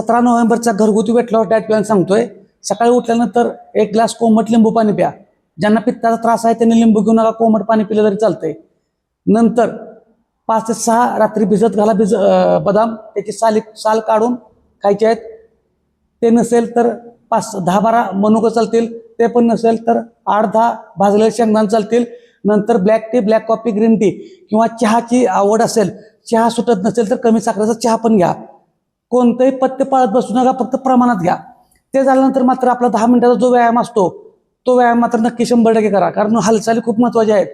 सतरा नोव्हेंबरचा घरगुती weight loss diet plan सांगतोय. सकाळी उठल्यानंतर एक ग्लास कोमट लिंबू पाणी प्या. ज्यांना पित्ताचा त्रास आहे त्यांनी लिंबू घेऊ नका कोमट पाणी पिलं तरी चालतंय. नंतर पाच ते सहा रात्री भिजत घाला भिज बदाम. त्याची साली साल काढून खायचे आहेत. ते नसेल तर पाच दहा बारा मनुकं चालतील. ते पण नसेल तर आठ दहा भाजलेले शेंगदाण चालतील. नंतर black tea black coffee green tea किंवा चहाची आवड असेल चहा सुटत नसेल तर कमी साखरेचा चहा पण घ्या. कोणतंही पथ्य पाळत बसू नका फक्त प्रमाणात घ्या. ते झाल्यानंतर मात्र आपला दहा मिनिटाचा जो व्यायाम असतो तो व्यायाम मात्र नक्की शंभर टक्के करा. कारण हालचाली खूप महत्त्वाच्या आहेत.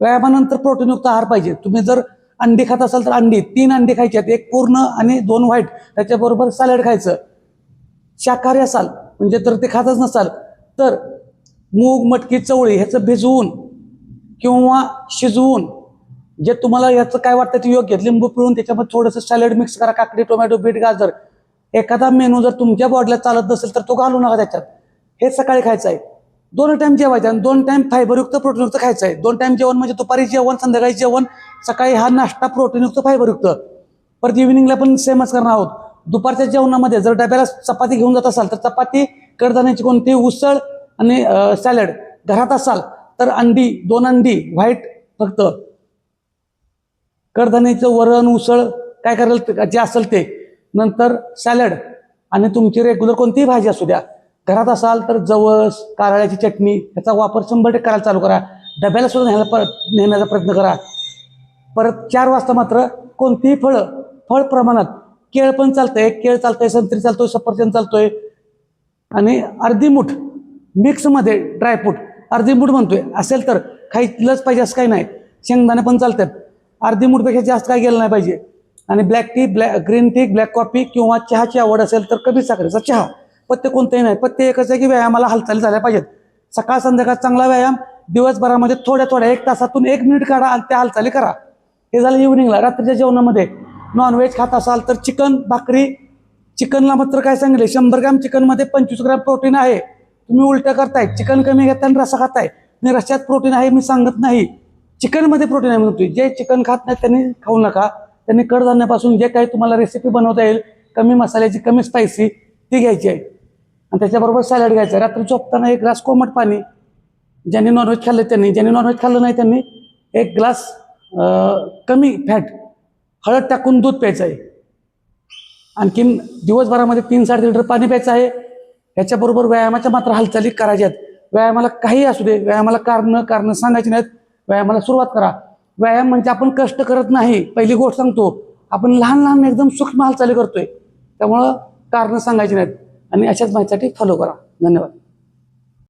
व्यायामानंतर प्रोटीनयुक्त आहार पाहिजे. तुम्ही जर अंडी खात असाल तर अंडी तीन अंडी खायची आहेत एक पूर्ण आणि दोन व्हाईट त्याच्याबरोबर सॅलड खायचं. शाकाहारी असाल म्हणजे तर ते खातच नसाल तर मूग मटकी चवळी ह्याचं भिजवून किंवा शिजवून जे तुम्हाला याचं काय वाटतं ते योग्य. लिंबू पिळून त्याच्यामध्ये थोडंसं सॅलड मिक्स करा काकडी टोमॅटो बीट गाजर. एखादा मेनू जर तुमच्या बॉडीला चालत नसेल तर तो घालू नका त्याच्यात. हे सकाळी खायचं आहे. दोन टाइम जेवायचं आणि दोन टाइम फायबरयुक्त प्रोटीनयुक्त खायचं आहे. दोन टाइम जेवण म्हणजे दुपारी जेवण संध्याकाळी जेवण सकाळी हा नाश्ता प्रोटीनयुक्त फायबरयुक्त परत इव्हिनिंगला पण सेमच करणार आहोत. दुपारच्या जेवणामध्ये जर डब्याला चपाती घेऊन जात असाल तर चपाती कडधान्याची कोणती उसळ आणि सॅलड घरात असाल तर अंडी दोन अंडी व्हाईट फक्त. कडधान्याचं वरण उसळ काय करायला जे असेल ते. नंतर सॅलड. आणि तुमची रेग्युलर कोणतीही भाजी असू द्या. घरात असाल तर जवस कारळ्याची चटणी याचा वापर शंभर टक्के करायला चालू करा. डब्याला सुद्धा न्यायला पर नेण्याचा प्रयत्न करा. परत चार वाजता मात्र कोणतीही फळं फळ प्रमाणात केळ पण चालतंय. आहे केळ चालतंय संत्री चालतोय सफरचंद चालतोय. आणि अर्धी मूठ मिक्समध्ये ड्रायफ्रूट. अर्धी मूठ म्हणतोय. असेल तर खायलंच पाहिजे असं काही नाही. शेंगदाणे पण चालतात. अर्धी मूठपेक्षा जास्त काय गेलं नाही पाहिजे. आणि black tea black green tea black coffee किंवा चहाची आवड असेल तर कमी साखरेचा चहा. पत्ते कोणतेही नाही. पत्ते एकच आहे की व्यायामाला हालचाली झाल्या पाहिजेत. सकाळ संध्याकाळ चांगला व्यायाम दिवसभरामध्ये थोड्या थोड्या एक तासातून एक मिनिट काढा आणि त्या हालचाली करा. हे झालं इव्हिनिंगला रात्रीच्या जेवणामध्ये नॉनव्हेज खात असाल तर चिकन भाकरी चिकनला मात्र काय सांगितले शंभर ग्रॅम चिकनमध्ये पंचवीस ग्रॅम प्रोटीन आहे. तुम्ही उलटं करताय. चिकन कमी घेताय आणि रसा खाताय. आणि रश्यात प्रोटीन आहे मी सांगत नाही. चिकनमध्ये प्रोटीन आहे म्हणून जे चिकन खात नाही त्यांनी खाऊ नका. त्यांनी कडधान्यापासून जे काही तुम्हाला रेसिपी बनवता येईल कमी मसाल्याची कमी स्पायसी ती घ्यायची आहे. आणि त्याच्याबरोबर सॅलड घ्यायचं आहे. रात्री झोपताना एक ग्लास कोमट पाणी ज्यांनी नॉनव्हेज खाल्लं त्यांनी. ज्यांनी नॉनव्हेज खाल्लं नाही त्यांनी एक ग्लास कमी फॅट हळद टाकून दूध प्यायचं आहे. आणखीन दिवसभरामध्ये तीन साडे लिटर पाणी प्यायचं आहे. याच्याबरोबर व्यायामाच्या मात्र हालचाली करायच्या आहेत व्यायामाला काही असू दे. व्यायामाला कारणं कारणं सांगायची नाहीत. व्यायामाला सुरुवात करा. व्यायाम म्हणजे आपण कष्ट करत नाही. पहिली गोष्ट सांगतो आपण लहान लहान एकदम सूक्ष्म हालचाली करतोय. त्यामुळं कारणं सांगायची नाहीत. आणि अशाच माहितीसाठी फॉलो करा. धन्यवाद.